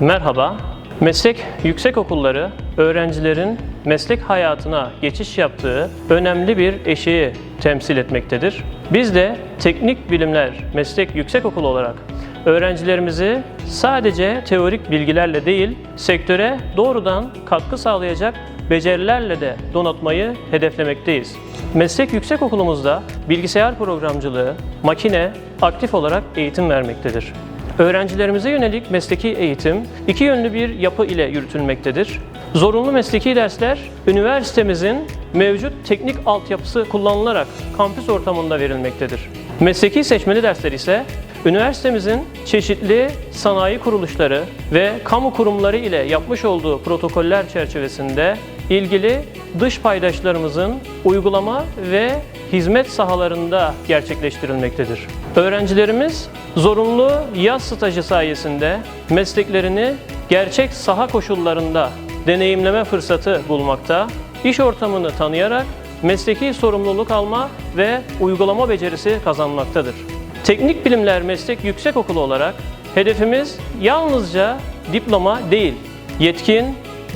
Merhaba. Meslek yüksekokulları öğrencilerin meslek hayatına geçiş yaptığı önemli bir eşiği temsil etmektedir. Biz de Teknik Bilimler Meslek Yüksekokulu olarak öğrencilerimizi sadece teorik bilgilerle değil, sektöre doğrudan katkı sağlayacak becerilerle de donatmayı hedeflemekteyiz. Meslek yüksekokulumuzda bilgisayar programcılığı, makine aktif olarak eğitim vermektedir. Öğrencilerimize yönelik mesleki eğitim iki yönlü bir yapı ile yürütülmektedir. Zorunlu mesleki dersler üniversitemizin mevcut teknik altyapısı kullanılarak kampüs ortamında verilmektedir. Mesleki seçmeli dersler ise üniversitemizin çeşitli sanayi kuruluşları ve kamu kurumları ile yapmış olduğu protokoller çerçevesinde ilgili dış paydaşlarımızın uygulama ve hizmet sahalarında gerçekleştirilmektedir. Öğrencilerimiz zorunlu yaz stajı sayesinde mesleklerini gerçek saha koşullarında deneyimleme fırsatı bulmakta, iş ortamını tanıyarak mesleki sorumluluk alma ve uygulama becerisi kazanmaktadır. Teknik Bilimler Meslek Yüksekokulu olarak hedefimiz yalnızca diploma değil, yetkin,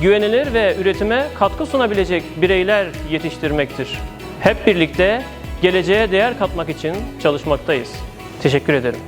güvenilir ve üretime katkı sunabilecek bireyler yetiştirmektir. Hep birlikte geleceğe değer katmak için çalışmaktayız. Teşekkür ederim.